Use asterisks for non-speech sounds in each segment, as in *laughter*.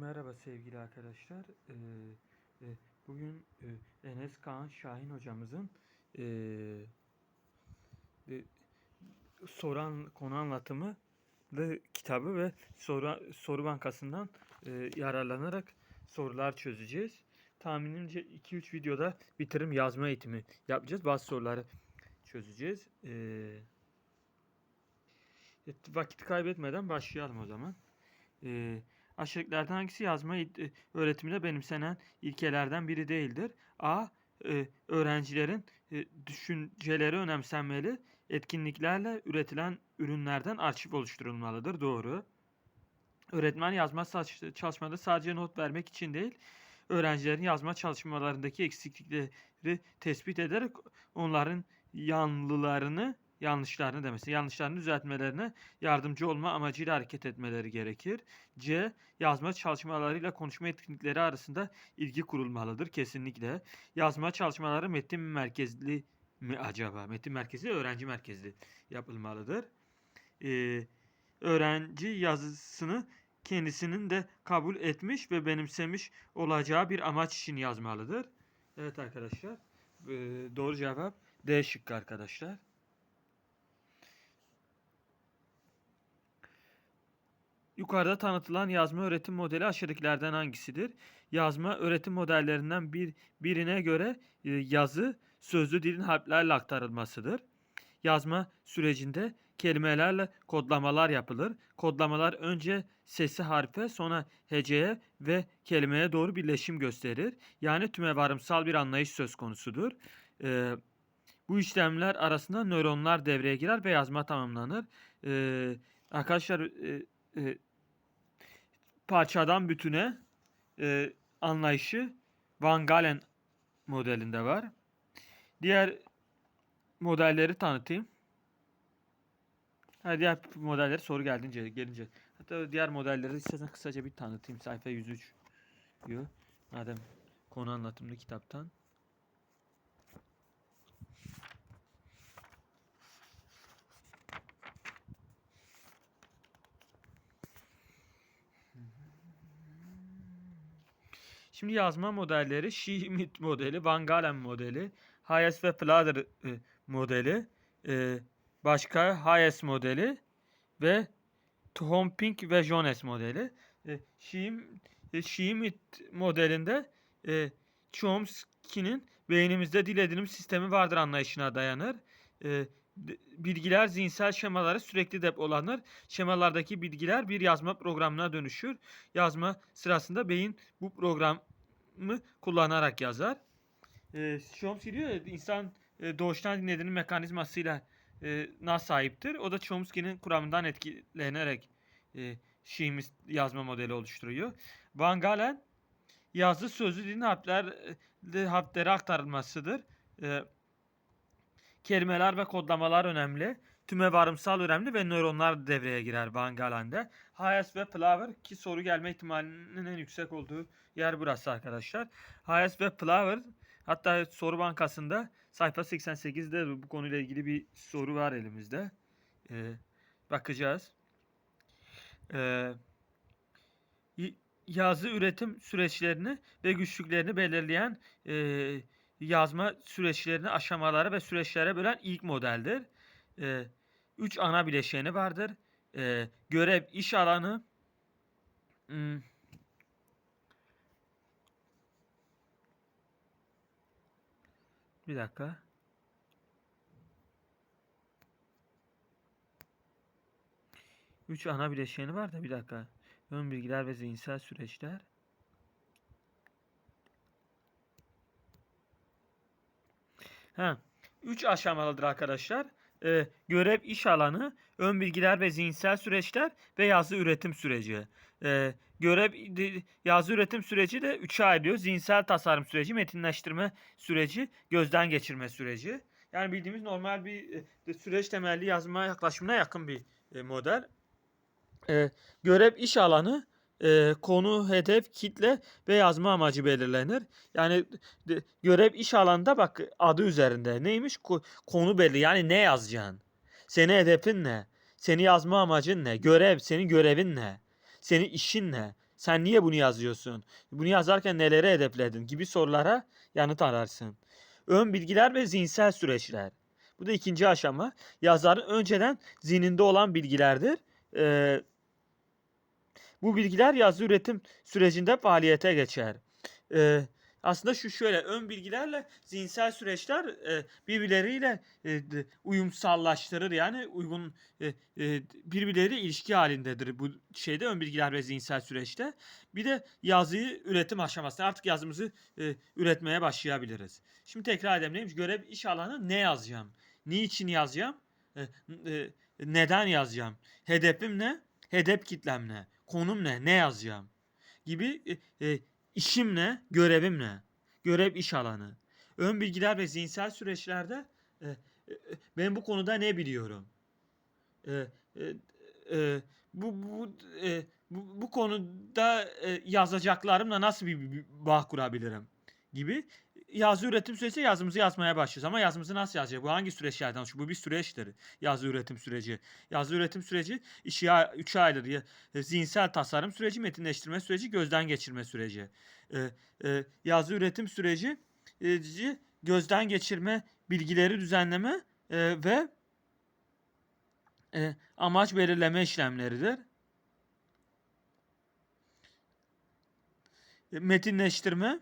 Merhaba sevgili arkadaşlar. Ee, e, bugün e, Enes Kaan Şahin hocamızın e, e, soran konu anlatımı ve kitabı ve soru soru bankasından yararlanarak sorular çözeceğiz. Tahminimce 2-3 videoda bitirim yazma eğitimi yapacağız. Bazı soruları çözeceğiz. Vakit kaybetmeden başlayalım o zaman. Ee, aşağıdakilerden hangisi yazma it- öğretiminde benimsenen ilkelerden biri değildir? A. e, öğrencilerin e, düşünceleri önemsenmeli. Etkinliklerle üretilen ürünlerden arşiv oluşturulmalıdır. Doğru. Öğretmen yazma çalışmada sadece not vermek için değil, öğrencilerin yazma çalışmalarındaki eksiklikleri tespit ederek onların yanlılarını, yanlışlarını demesi, yanlışlarını düzeltmelerine yardımcı olma amacıyla hareket etmeleri gerekir. C. Yazma çalışmalarıyla konuşma etkinlikleri arasında ilgi kurulmalıdır kesinlikle. Yazma çalışmaları metin merkezli mi acaba? Metin merkezli, öğrenci merkezli yapılmalıdır. Ee, öğrenci yazısını kendisinin de kabul etmiş ve benimsemiş olacağı bir amaç için yazmalıdır. Evet arkadaşlar. ee, doğru cevap D şıkkı arkadaşlar. Yukarıda tanıtılan yazma öğretim modeli aşağıdakilerden hangisidir? Yazma öğretim modellerinden bir birine göre e, yazı sözlü dilin harflerle aktarılmasıdır. Yazma sürecinde kelimelerle kodlamalar yapılır. Kodlamalar önce sesi harfe sonra heceye ve kelimeye doğru birleşim gösterir. Yani tümevarımsal bir anlayış söz konusudur. Ee, bu işlemler arasında nöronlar devreye girer ve yazma tamamlanır. Ee, arkadaşlar e, e, parçadan bütüne e, anlayışı Van Galen modelinde var. Diğer modelleri tanıtayım. Ha, diğer modelleri soru geldiğince gelince. Hatta diğer modelleri istersen kısaca bir tanıtayım. Sayfa 103 diyor. Madem konu anlatımlı kitaptan. Şimdi yazma modelleri Schmidt modeli, Van Galen modeli, Hayes ve Plater e, modeli, e, başka Hayes modeli ve Twomping ve Jones modeli. E, Schim- e, Schmidt modelinde e, Chomsky'nin beynimizde dil edinim sistemi vardır anlayışına dayanır. E, bilgiler zihinsel şemaları sürekli depolanır. Şemalardaki bilgiler bir yazma programına dönüşür. Yazma sırasında beyin bu programı kullanarak yazar. E, Chomsky diyor ya, insan e, doğuştan dinlediğinin mekanizmasıyla e, na sahiptir. O da Chomsky'nin kuramından etkilenerek e, Schmitt yazma modeli oluşturuyor. Van Galen yazı sözlü dilin harfler e, aktarılmasıdır. E, kelimeler ve kodlamalar önemli. Tümevarımsal önemli ve nöronlar devreye girer Van Galen'de. Hayes ve Flower ki soru gelme ihtimalinin en yüksek olduğu yer burası arkadaşlar. Hayes ve Flower hatta soru bankasında sayfa 88'de bu konuyla ilgili bir soru var elimizde. Ee, bakacağız. Ee, yazı üretim süreçlerini ve güçlüklerini belirleyen e, yazma süreçlerini aşamalara ve süreçlere bölen ilk modeldir. E, üç ana bileşeni vardır. E, görev, iş alanı, hmm, bir dakika. Üç ana bileşeni var da bir dakika. Ön bilgiler ve zihinsel süreçler. Ha, üç aşamalıdır arkadaşlar. Ee, görev iş alanı, ön bilgiler ve zihinsel süreçler ve yazı üretim süreci. Ee, görev yazı üretim süreci de üçe ayrılıyor. Zihinsel tasarım süreci, metinleştirme süreci, gözden geçirme süreci. Yani bildiğimiz normal bir e, süreç temelli yazma yaklaşımına yakın bir e, model. Ee, görev iş alanı, e, konu, hedef, kitle ve yazma amacı belirlenir. Yani de- görev iş alanında bak adı üzerinde. Neymiş? Ko- konu belli. Yani ne yazacaksın? Senin hedefin ne? Senin yazma amacın ne? Görev, senin görevin ne? Senin işin ne? Sen niye bunu yazıyorsun? Bunu yazarken nelere hedefledin gibi sorulara yanıt ararsın. Ön bilgiler ve zihinsel süreçler. Bu da ikinci aşama. Yazarın önceden zihninde olan bilgilerdir. Ee, bu bilgiler yazı üretim sürecinde faaliyete geçer. Ee, aslında şu şöyle ön bilgilerle zihinsel süreçler e, birbirleriyle e, uyumsallaştırır yani uygun e, e, birbirleri ilişki halindedir bu şeyde ön bilgiler ve zihinsel süreçte. Bir de yazıyı üretim aşamasında artık yazımızı e, üretmeye başlayabiliriz. Şimdi tekrar edelim neymiş? Görev iş alanı ne yazacağım? Niçin yazacağım? E, e, neden yazacağım? Hedefim ne? Hedef kitlem ne? Konum ne? Ne yazacağım? Gibi e, e, işim ne? Görevim ne? Görev iş alanı. Ön bilgiler ve zihinsel süreçlerde e, e, ben bu konuda ne biliyorum? E, e, e, bu bu, e, bu bu konuda e, yazacaklarımla nasıl bir, bir bağ kurabilirim gibi yazı üretim süreci yazımızı yazmaya başlıyoruz. Ama yazımızı nasıl yazacağız? Bu hangi süreçlerden oluşuyor? Bu bir süreçtir. Yazı üretim süreci. Yazı üretim süreci işi üçe ayrılır. Ya- e, Zihinsel tasarım süreci, metinleştirme süreci, gözden geçirme süreci. E, e, yazı üretim süreci gözden geçirme, bilgileri düzenleme ve amaç belirleme işlemleridir. Metinleştirme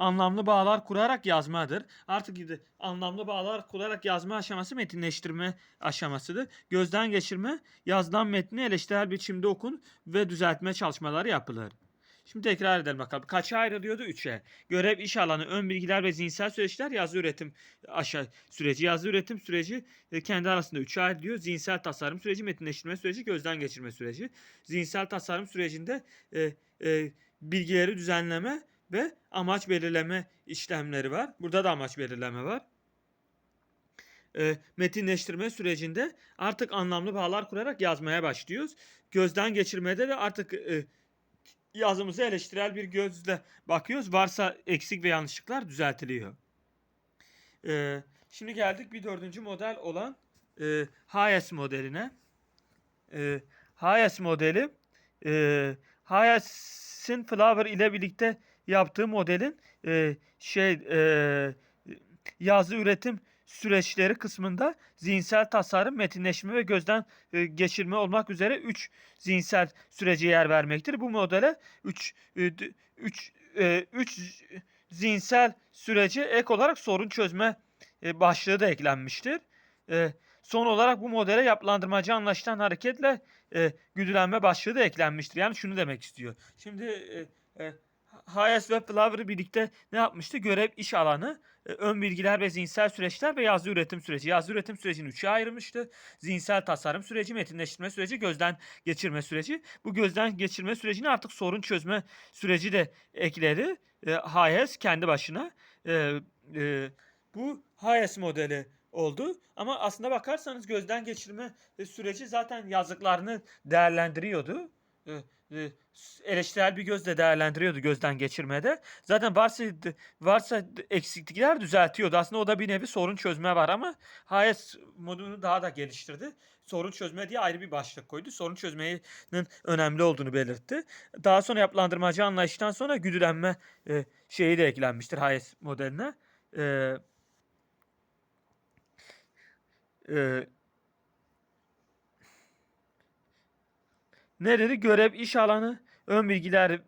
anlamlı bağlar kurarak yazmadır. Artık anlamlı bağlar kurarak yazma aşaması metinleştirme aşamasıdır. Gözden geçirme yazılan metni eleştirel biçimde okun ve düzeltme çalışmaları yapılır. Şimdi tekrar edelim bakalım. Kaça ayrılıyordu? Üçe. Görev, iş alanı, ön bilgiler ve zihinsel süreçler yazı üretim aşağı süreci. Yazı üretim süreci e, kendi arasında üçe ayrılıyor. Zihinsel tasarım süreci, metinleştirme süreci, gözden geçirme süreci. Zihinsel tasarım sürecinde e, e, bilgileri düzenleme ve amaç belirleme işlemleri var. Burada da amaç belirleme var. E, metinleştirme sürecinde artık anlamlı bağlar kurarak yazmaya başlıyoruz. Gözden geçirmede de artık e, yazımızı eleştirel bir gözle bakıyoruz. Varsa eksik ve yanlışlıklar düzeltiliyor. E, şimdi geldik bir dördüncü model olan e, Hayes modeline. E, Hayes modeli e, Hayes'in Flower ile birlikte yaptığı modelin e, şey e, yazı üretim süreçleri kısmında zihinsel tasarım, metinleşme ve gözden e, geçirme olmak üzere 3 zihinsel sürece yer vermektir. Bu modele 3 3 3 zihinsel süreci ek olarak sorun çözme e, başlığı da eklenmiştir. E, son olarak bu modele yapılandırmacı anlaşılan hareketle güdülenme başlığı da eklenmiştir. Yani şunu demek istiyor. Şimdi e, e, Hayes ve Flower birlikte ne yapmıştı? Görev iş alanı, e, ön bilgiler ve zihinsel süreçler ve yazı üretim süreci. Yazı üretim sürecini üçe ayırmıştı. Zihinsel tasarım süreci, metinleştirme süreci, gözden geçirme süreci. Bu gözden geçirme sürecini artık sorun çözme süreci de ekledi. E, Hayes kendi başına. E, e, bu Hayes modeli oldu. Ama aslında bakarsanız gözden geçirme süreci zaten yazdıklarını değerlendiriyordu. E, e, eleştirel bir gözle değerlendiriyordu gözden geçirmede. Zaten varsa varsa eksiklikler düzeltiyordu. Aslında o da bir nevi sorun çözme var ama Hayes modunu daha da geliştirdi. Sorun çözme diye ayrı bir başlık koydu. Sorun çözmenin önemli olduğunu belirtti. Daha sonra yapılandırmacı anlayıştan sonra güdülenme e, şeyi de eklenmiştir Hayes modeline. E, e, ne dedi? Görev, iş alanı, ön bilgiler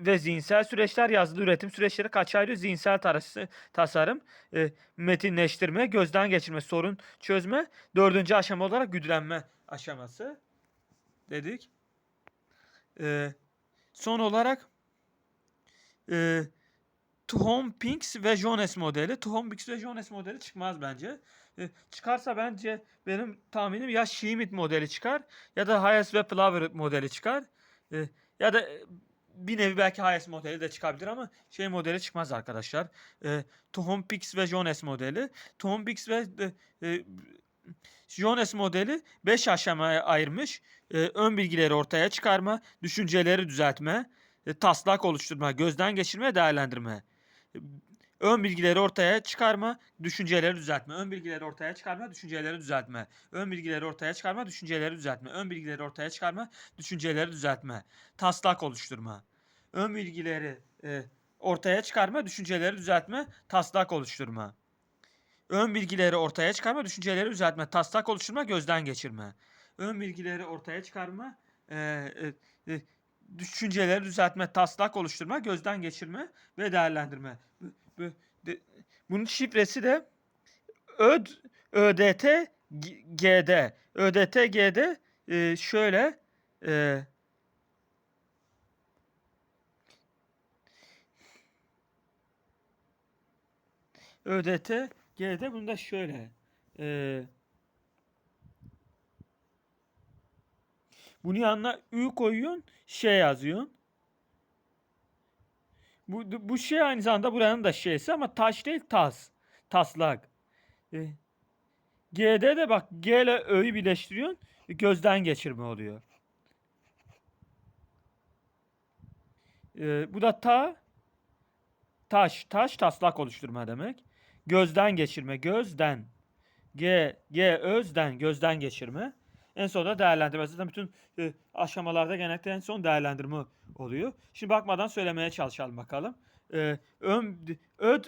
ve, zihinsel süreçler, yazılı üretim süreçleri kaç ayrı? Zihinsel tarası, tasarım, e, metinleştirme, gözden geçirme, sorun çözme. Dördüncü aşama olarak güdülenme aşaması dedik. E, son olarak e, Tom Pinks ve Jones modeli. Tom Pinks ve Jones modeli çıkmaz bence. E, çıkarsa bence benim tahminim ya Schmidt modeli çıkar ya da Hayes ve Flower modeli çıkar. E, ya da e, bir nevi belki Hayes modeli de çıkabilir ama şey modeli çıkmaz arkadaşlar. E, Tom Pinks ve Jones modeli. Tom Pinks ve e, e, Jones modeli 5 aşamaya ayırmış. E, ön bilgileri ortaya çıkarma, düşünceleri düzeltme, e, taslak oluşturma, gözden geçirme, değerlendirme. Ön bilgileri ortaya çıkarma, düşünceleri düzeltme. Ön bilgileri ortaya çıkarma, düşünceleri düzeltme. Ön bilgileri ortaya çıkarma, düşünceleri düzeltme. Ön bilgileri ortaya çıkarma, düşünceleri düzeltme. Taslak oluşturma. Ön bilgileri e, ortaya çıkarma, düşünceleri düzeltme, taslak oluşturma. Ön bilgileri ortaya çıkarma, düşünceleri düzeltme, taslak oluşturma, gözden geçirme. Ön bilgileri ortaya çıkarma, e, e, e, düşünceleri düzeltme, taslak oluşturma, gözden geçirme ve değerlendirme. Bu- bu- de- Bunun şifresi de ÖD, ÖDT GD. ÖDT GD e, şöyle e, ÖDT GD bunu da şöyle e, bunu yanına Ü koyuyorsun şey yazıyorsun. Bu, bu şey aynı zamanda buranın da şeysi ama taş değil tas. Taslak. E, G'de de bak G ile Ö'yü birleştiriyorsun. Gözden geçirme oluyor. E, bu da ta taş. Taş taslak oluşturma demek. Gözden geçirme. Gözden. G, G özden. Gözden geçirme. En sonunda değerlendirme. Zaten bütün e, aşamalarda genellikle en son değerlendirme oluyor. Şimdi bakmadan söylemeye çalışalım bakalım. E, ön, öd,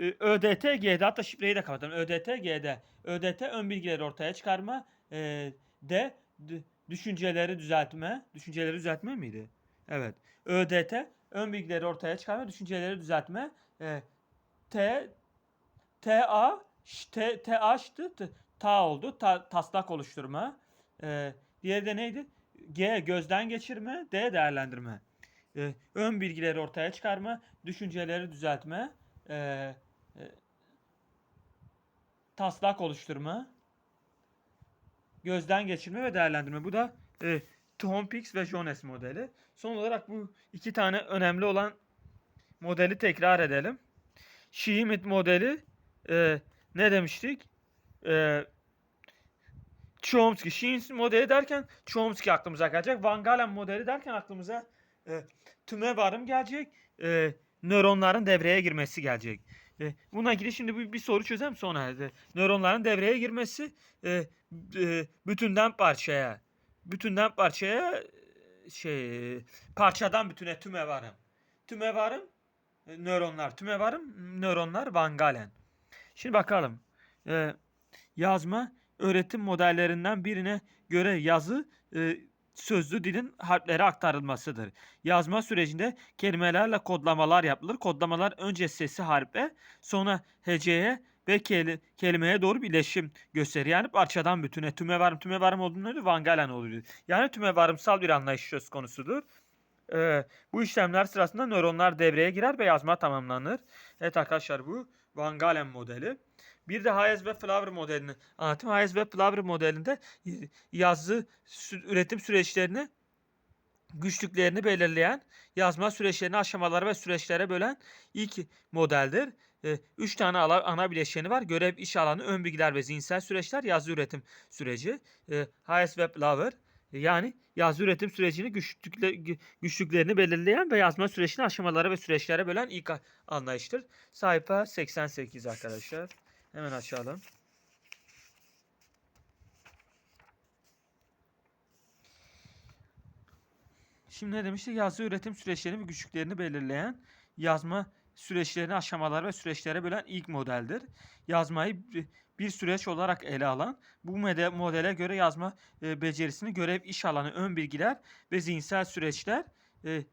e, ÖDT G'de hatta şifreyi de kapatalım. ÖDT G'de. ÖDT ön bilgileri ortaya çıkarma. E, D, d- düşünceleri düzeltme. Düşünceleri düzeltme miydi? Evet. ÖDT ön bilgileri ortaya çıkarma, düşünceleri düzeltme. E, T TA T TH'tı t- ta oldu. Ta, taslak oluşturma. E, diğeri de neydi? G gözden geçirme, D değerlendirme. E, ön bilgileri ortaya çıkarma, düşünceleri düzeltme, e, e, taslak oluşturma, gözden geçirme ve değerlendirme. Bu da e, Tompkins ve Jones modeli. Son olarak bu iki tane önemli olan modeli tekrar edelim. Schmidt modeli e, ne demiştik? E, Chomsky. Schmidt modeli derken Chomsky aklımıza gelecek. Van Galen modeli derken aklımıza e, tüme varım gelecek. E, nöronların devreye girmesi gelecek. E, buna ilgili şimdi bir, bir soru çözeyim sonra. E, nöronların devreye girmesi e, e, bütünden parçaya bütünden parçaya şey parçadan bütüne tüme varım. Tüme varım e, nöronlar. Tüme varım nöronlar Van Galen. Şimdi bakalım. E, yazma öğretim modellerinden birine göre yazı e, sözlü dilin harflere aktarılmasıdır. Yazma sürecinde kelimelerle kodlamalar yapılır. Kodlamalar önce sesi harfe, sonra heceye ve keli- kelimeye doğru birleşim gösterir. Yani parçadan bütüne tüme varım tüme varım olduğunda Van Galen oluyor. Yani tüme varımsal bir anlayış söz konusudur. Ee, bu işlemler sırasında nöronlar devreye girer ve yazma tamamlanır. Evet arkadaşlar bu Van Galen modeli. Bir de Hayes ve Flower modelini anlatayım. Hayes ve Flower modelinde yazı üretim süreçlerini güçlüklerini belirleyen, yazma süreçlerini aşamalara ve süreçlere bölen ilk modeldir. Ee, Üç tane ana bileşeni var. Görev, iş alanı, ön bilgiler ve zihinsel süreçler, yazı üretim süreci. Ee, Hayes ve Flower yani yazı üretim sürecini güçlükle, gü- güçlüklerini belirleyen ve yazma sürecini aşamalara ve süreçlere bölen ilk anlayıştır. Sayfa 88 arkadaşlar. Hemen açalım. Şimdi ne demiştik? Yazı üretim süreçlerini ve güçlüklerini belirleyen, yazma süreçlerini aşamalara ve süreçlere bölen ilk modeldir. Yazmayı bi- bir süreç olarak ele alan, bu mode- modele göre yazma e, becerisini görev, iş alanı, ön bilgiler ve zihinsel süreçler, e,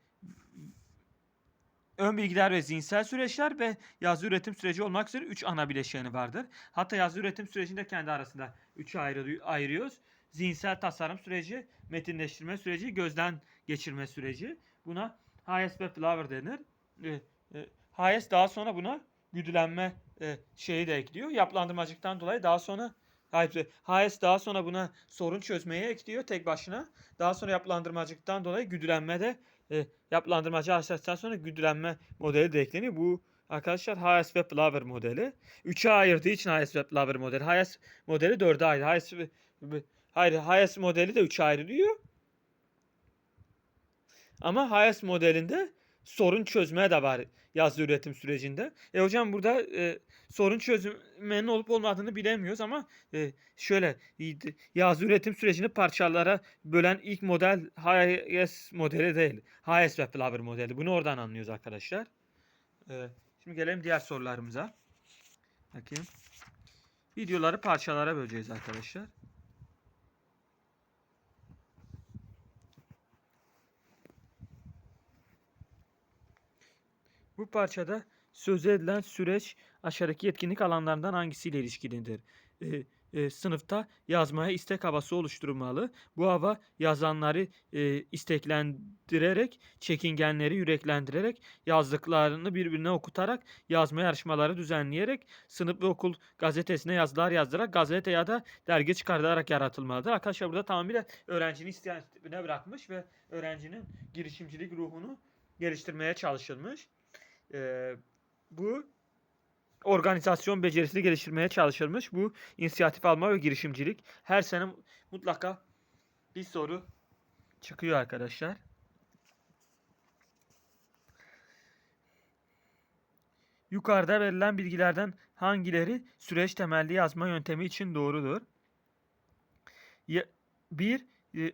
ön bilgiler ve zihinsel süreçler ve yazı üretim süreci olmak üzere 3 ana bileşeni vardır. Hatta yazı üretim sürecinde kendi arasında 3'e ayrı, ayırıyoruz. Zihinsel tasarım süreci, metinleştirme süreci, gözden geçirme süreci. Buna Hayes ve Flower denir. E, e, daha sonra buna güdülenme e, şeyi de ekliyor. Yapılandırmacılıktan dolayı daha sonra Hayır, daha sonra buna sorun çözmeye ekliyor tek başına. Daha sonra yapılandırmacılıktan dolayı güdülenme de e, yapılandırmacı hassasiyetten sonra güdülenme modeli de ekleniyor. Bu arkadaşlar Hayes ve Flower modeli. Üçe ayırdığı için Hayes ve Flower modeli. Hayes modeli dörde ayrı. Hayes ve- ve- Hayır, Hayes modeli de üçe ayrılıyor. Ama Hayes modelinde sorun çözme de var yazılı üretim sürecinde. E hocam burada e, sorun çözmenin olup olmadığını bilemiyoruz ama e, şöyle y- yazılı üretim sürecini parçalara bölen ilk model HIS modeli değil. HIS ve Flower modeli. Bunu oradan anlıyoruz arkadaşlar. E, şimdi gelelim diğer sorularımıza. Bakayım. Videoları parçalara böleceğiz arkadaşlar. Bu parçada söz edilen süreç aşağıdaki yetkinlik alanlarından hangisiyle ilişkilidir? Ee, e, sınıfta yazmaya istek havası oluşturulmalı. Bu hava yazanları e, isteklendirerek, çekingenleri yüreklendirerek, yazdıklarını birbirine okutarak, yazma yarışmaları düzenleyerek, sınıf ve okul gazetesine yazılar yazdırarak, gazete ya da dergi çıkartarak yaratılmalıdır. Arkadaşlar burada tamamıyla öğrencinin isteyenine bırakmış ve öğrencinin girişimcilik ruhunu geliştirmeye çalışılmış. Ee, bu organizasyon becerisini geliştirmeye çalışılmış. Bu inisiyatif alma ve girişimcilik. Her sene mutlaka bir soru çıkıyor arkadaşlar. Yukarıda verilen bilgilerden hangileri süreç temelli yazma yöntemi için doğrudur? Ya- Bir, e,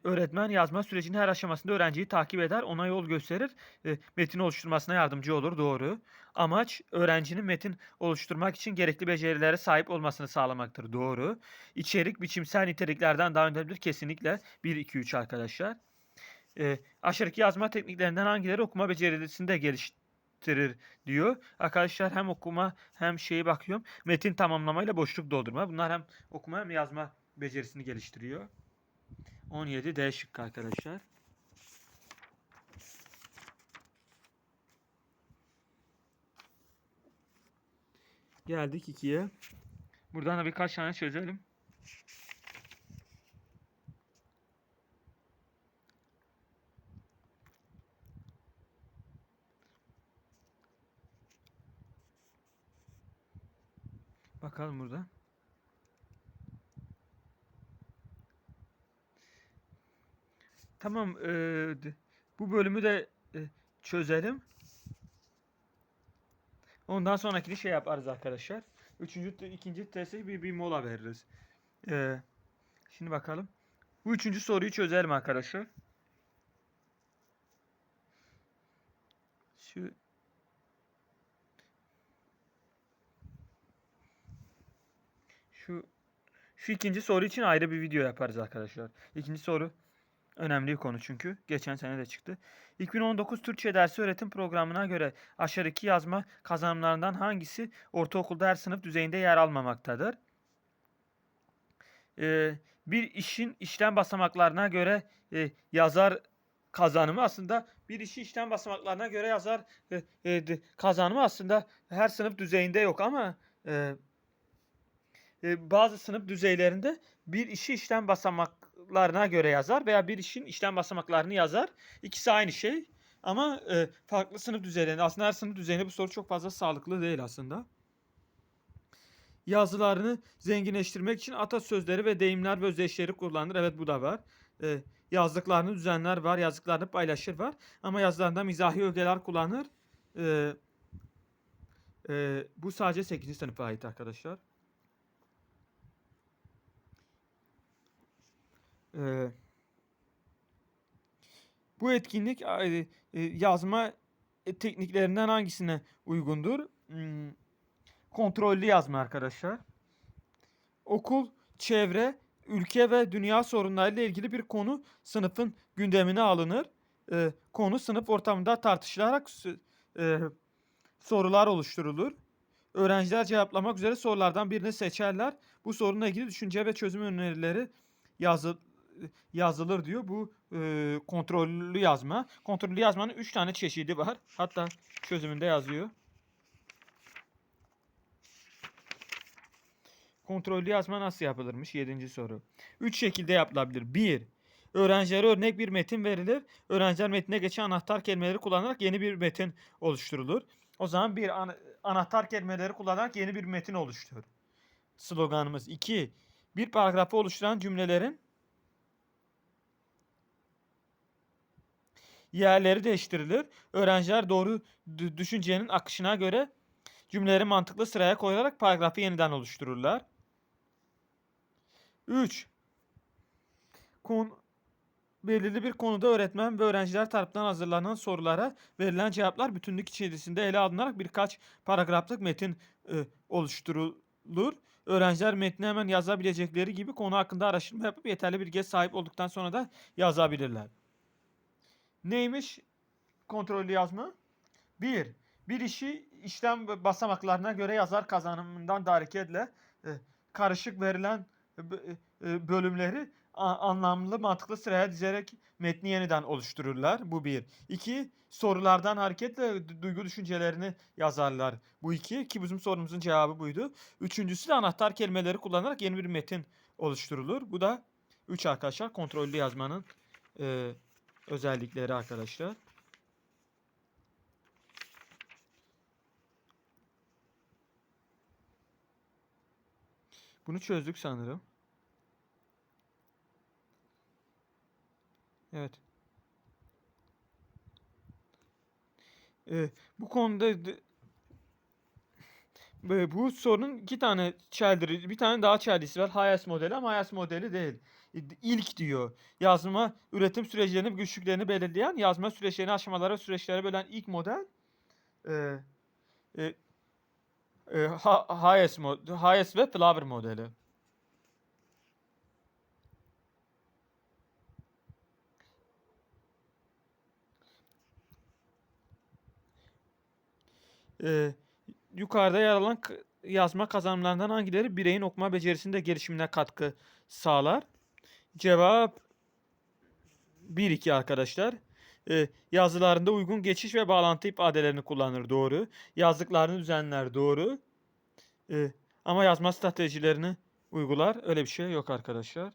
öğretmen yazma sürecinin her aşamasında öğrenciyi takip eder, ona yol gösterir, e, metin oluşturmasına yardımcı olur. Doğru. Amaç öğrencinin metin oluşturmak için gerekli becerilere sahip olmasını sağlamaktır. Doğru. İçerik biçimsel niteliklerden daha önemlidir. Kesinlikle 1, 2, 3 arkadaşlar. E, aşağıdaki yazma tekniklerinden hangileri okuma becerisini de geliştirir diyor. Arkadaşlar hem okuma hem şeyi bakıyorum. Metin tamamlamayla boşluk doldurma. Bunlar hem okuma hem yazma becerisini geliştiriyor. 17 D şıkkı arkadaşlar. Geldik 2'ye. Buradan da birkaç tane çözelim. Bakalım burada. D- bu bölümü de e, çözelim. Ondan sonrakini şey yaparız arkadaşlar. Üçüncü, ikinci testi bir, bir mola veririz. Eee, şimdi bakalım. Bu üçüncü soruyu çözelim arkadaşlar. Şu şu şu ikinci soru için ayrı bir video yaparız arkadaşlar. İkinci soru önemli bir konu çünkü. Geçen sene de çıktı. 2019 Türkçe dersi öğretim programına göre aşağıdaki yazma kazanımlarından hangisi ortaokulda her sınıf düzeyinde yer almamaktadır? Ee, bir işin işlem basamaklarına göre e, yazar kazanımı aslında bir işi işlem basamaklarına göre yazar e, e, kazanımı aslında her sınıf düzeyinde yok ama e, e, bazı sınıf düzeylerinde bir işi işlem basamaklarına göre yazar veya bir işin işlem basamaklarını yazar. İkisi aynı şey ama e, farklı sınıf düzeylerinde. Aslında her sınıf düzeyinde bu soru çok fazla sağlıklı değil aslında. Yazılarını zenginleştirmek için atasözleri ve deyimler ve özdeşleri kullanır. Evet bu da var. E, yazdıklarını düzenler var, yazdıklarını paylaşır var. Ama yazılarında mizahi ögeler kullanır. E, e, bu sadece 8. sınıfa ait arkadaşlar. Ee, bu etkinlik e, e, yazma e, tekniklerinden hangisine uygundur? Hmm, kontrollü yazma arkadaşlar. Okul, çevre, ülke ve dünya sorunlarıyla ilgili bir konu sınıfın gündemine alınır. Ee, konu sınıf ortamında tartışılarak sorular oluşturulur. Öğrenciler cevaplamak üzere sorulardan birini seçerler. Bu sorunla ilgili düşünce ve çözüm önerileri yazı, yazılır diyor. Bu e, kontrollü yazma. Kontrollü yazmanın 3 tane çeşidi var. Hatta çözümünde yazıyor. Kontrollü yazma nasıl yapılırmış? 7. soru. 3 şekilde yapılabilir. 1. Öğrencilere örnek bir metin verilir. Öğrenciler metne geçen anahtar kelimeleri kullanarak yeni bir metin oluşturulur. O zaman bir ana- anahtar kelimeleri kullanarak yeni bir metin oluştur. Sloganımız 2. Bir paragrafı oluşturan cümlelerin yerleri değiştirilir. Öğrenciler doğru dü- düşüncenin akışına göre cümleleri mantıklı sıraya koyarak paragrafı yeniden oluştururlar. 3. Kon belirli bir konuda öğretmen ve öğrenciler tarafından hazırlanan sorulara verilen cevaplar bütünlük içerisinde ele alınarak birkaç paragraflık metin e, oluşturulur. Öğrenciler metni hemen yazabilecekleri gibi konu hakkında araştırma yapıp yeterli bilgiye sahip olduktan sonra da yazabilirler. Neymiş kontrollü yazma? 1. Bir işi işlem basamaklarına göre yazar kazanımından da hareketle e, karışık verilen e, e, bölümleri anlamlı mantıklı sıraya dizerek metni yeniden oluştururlar. Bu bir. İki, sorulardan hareketle du- duygu düşüncelerini yazarlar. Bu iki ki bizim sorumuzun cevabı buydu. Üçüncüsü de anahtar kelimeleri kullanarak yeni bir metin oluşturulur. Bu da üç arkadaşlar kontrollü yazmanın e, özellikleri arkadaşlar. Bunu çözdük sanırım. Evet. Ee, bu konuda *laughs* bu sorunun iki tane çeldiri, bir tane daha çeldisi var. Hayas modeli ama Hayas modeli değil. İlk diyor. Yazma, üretim süreçlerini, güçlüklerini belirleyen, yazma süreçlerini aşamalara, süreçlere bölen ilk model e, e, e, Ha- Hayes, mod, Hayes ve Flower modeli. Ee, yukarıda yer alan yazma kazanımlarından hangileri bireyin okuma becerisinde gelişimine katkı sağlar? Cevap 1-2 arkadaşlar. Ee, yazılarında uygun geçiş ve bağlantı ifadelerini kullanır doğru. Yazdıklarını düzenler doğru. Ee, ama yazma stratejilerini uygular. Öyle bir şey yok arkadaşlar.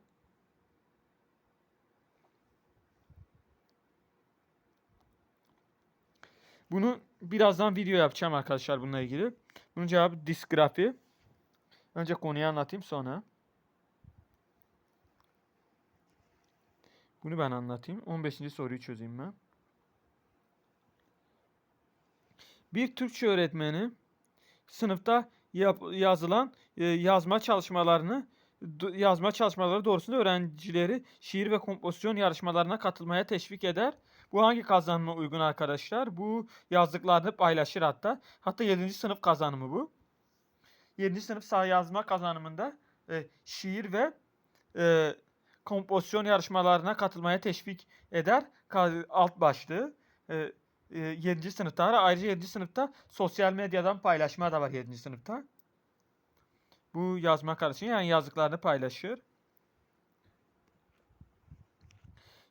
Bunu birazdan video yapacağım arkadaşlar bununla ilgili. Bunun cevabı disgrafi. Önce konuyu anlatayım sonra. Bunu ben anlatayım. 15. soruyu çözeyim ben. Bir Türkçe öğretmeni sınıfta yap- yazılan e, yazma çalışmalarını yazma çalışmaları doğrusunda öğrencileri şiir ve kompozisyon yarışmalarına katılmaya teşvik eder. Bu hangi kazanıma uygun arkadaşlar? Bu yazdıklarını paylaşır hatta. Hatta 7. sınıf kazanımı bu. 7. sınıf sağ yazma kazanımında e, şiir ve e, kompozisyon yarışmalarına katılmaya teşvik eder. Alt başlığı. E, e, 7. sınıfta var. Ayrıca 7. sınıfta sosyal medyadan paylaşma da var 7. sınıfta. Bu yazma karışımı yani yazdıklarını paylaşır.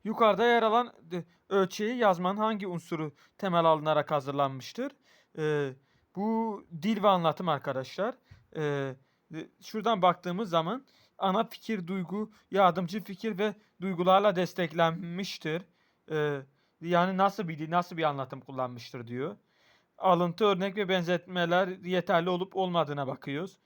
Yukarıda yer alan e, ölçeği yazmanın hangi unsuru temel alınarak hazırlanmıştır? Ee, bu dil ve anlatım arkadaşlar. Ee, e, şuradan baktığımız zaman ana fikir, duygu, yardımcı fikir ve duygularla desteklenmiştir. Ee, yani nasıl bir nasıl bir anlatım kullanmıştır diyor. Alıntı, örnek ve benzetmeler yeterli olup olmadığına bakıyoruz.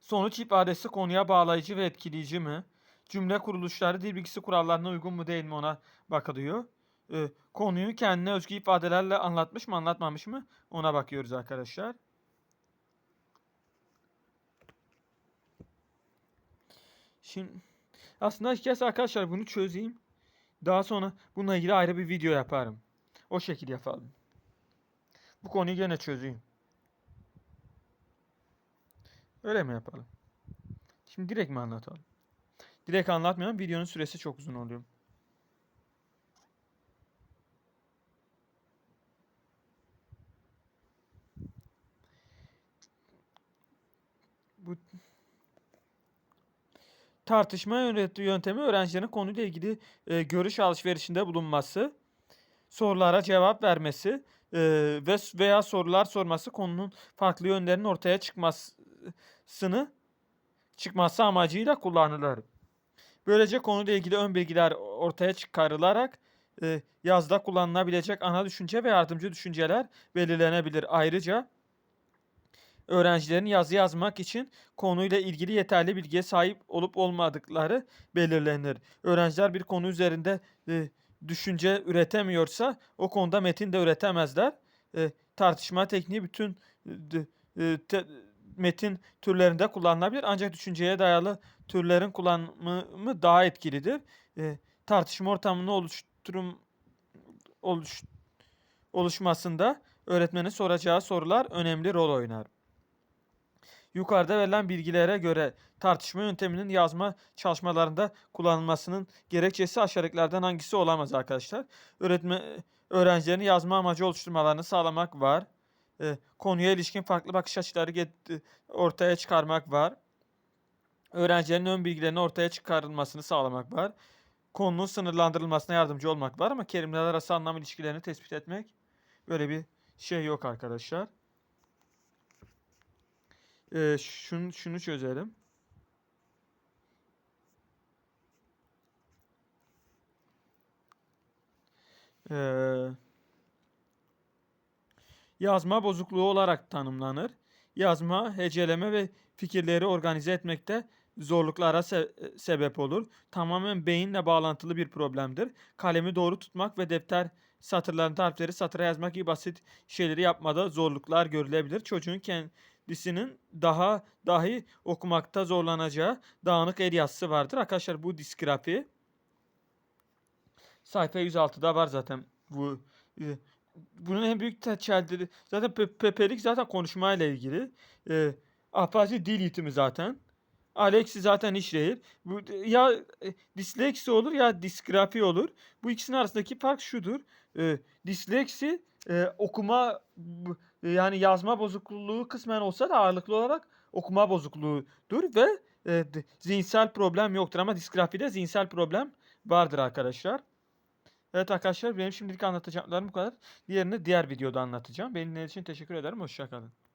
Sonuç ifadesi konuya bağlayıcı ve etkileyici mi? Cümle kuruluşları dil bilgisi kurallarına uygun mu değil mi ona bakılıyor. Ee, konuyu kendine özgü ifadelerle anlatmış mı anlatmamış mı ona bakıyoruz arkadaşlar. Şimdi aslında hikayesi arkadaşlar bunu çözeyim. Daha sonra bununla ilgili ayrı bir video yaparım. O şekilde yapalım. Bu konuyu gene çözeyim. Öyle mi yapalım? Şimdi direkt mi anlatalım? Direkt anlatmayalım. Videonun süresi çok uzun oluyor. Bu tartışma yöntemi öğrencilerin konuyla ilgili e, görüş alışverişinde bulunması, sorulara cevap vermesi e, ve veya sorular sorması konunun farklı yönlerinin ortaya çıkmasını çıkması amacıyla kullanılır. Böylece konuyla ilgili ön bilgiler ortaya çıkarılarak e, yazda kullanılabilecek ana düşünce ve yardımcı düşünceler belirlenebilir. Ayrıca öğrencilerin yazı yazmak için konuyla ilgili yeterli bilgiye sahip olup olmadıkları belirlenir. Öğrenciler bir konu üzerinde e, düşünce üretemiyorsa o konuda metin de üretemezler. E, tartışma tekniği bütün e, e, te- metin türlerinde kullanılabilir ancak düşünceye dayalı türlerin kullanımı daha etkilidir. E, tartışma ortamını oluşturum oluş, oluşmasında öğretmenin soracağı sorular önemli rol oynar. Yukarıda verilen bilgilere göre tartışma yönteminin yazma çalışmalarında kullanılmasının gerekçesi aşağıdakilerden hangisi olamaz arkadaşlar? Öğretme, öğrencilerin yazma amacı oluşturmalarını sağlamak var. E, konuya ilişkin farklı bakış açıları get- ortaya çıkarmak var. Öğrencilerin ön bilgilerini ortaya çıkarılmasını sağlamak var. Konunun sınırlandırılmasına yardımcı olmak var ama kelimeler arası anlam ilişkilerini tespit etmek böyle bir şey yok arkadaşlar. Ee, şunu, şunu çözelim. Ee, yazma bozukluğu olarak tanımlanır. Yazma, heceleme ve fikirleri organize etmekte zorluklara se- sebep olur. Tamamen beyinle bağlantılı bir problemdir. Kalemi doğru tutmak ve defter satırlarını harfleri satıra yazmak gibi basit şeyleri yapmada zorluklar görülebilir. Çocuğun kendisinin daha dahi okumakta zorlanacağı dağınık el yazısı vardır. Arkadaşlar bu disgrafi sayfa 106'da var zaten bu e, bunun en büyük teçhilleri zaten pe- pepelik zaten konuşmayla ilgili. E, Apache dil eğitimi zaten. Alexi zaten iş değil. Bu ya e, disleksi olur ya disgrafi olur. Bu ikisinin arasındaki fark şudur. E, disleksi e, okuma yani yazma bozukluğu kısmen olsa da ağırlıklı olarak okuma bozukluğudur ve e, zihinsel problem yoktur ama disgrafide zihinsel problem vardır arkadaşlar. Evet arkadaşlar benim şimdilik anlatacaklarım bu kadar. Diğerini diğer videoda anlatacağım. Benimle için teşekkür ederim. Hoşçakalın.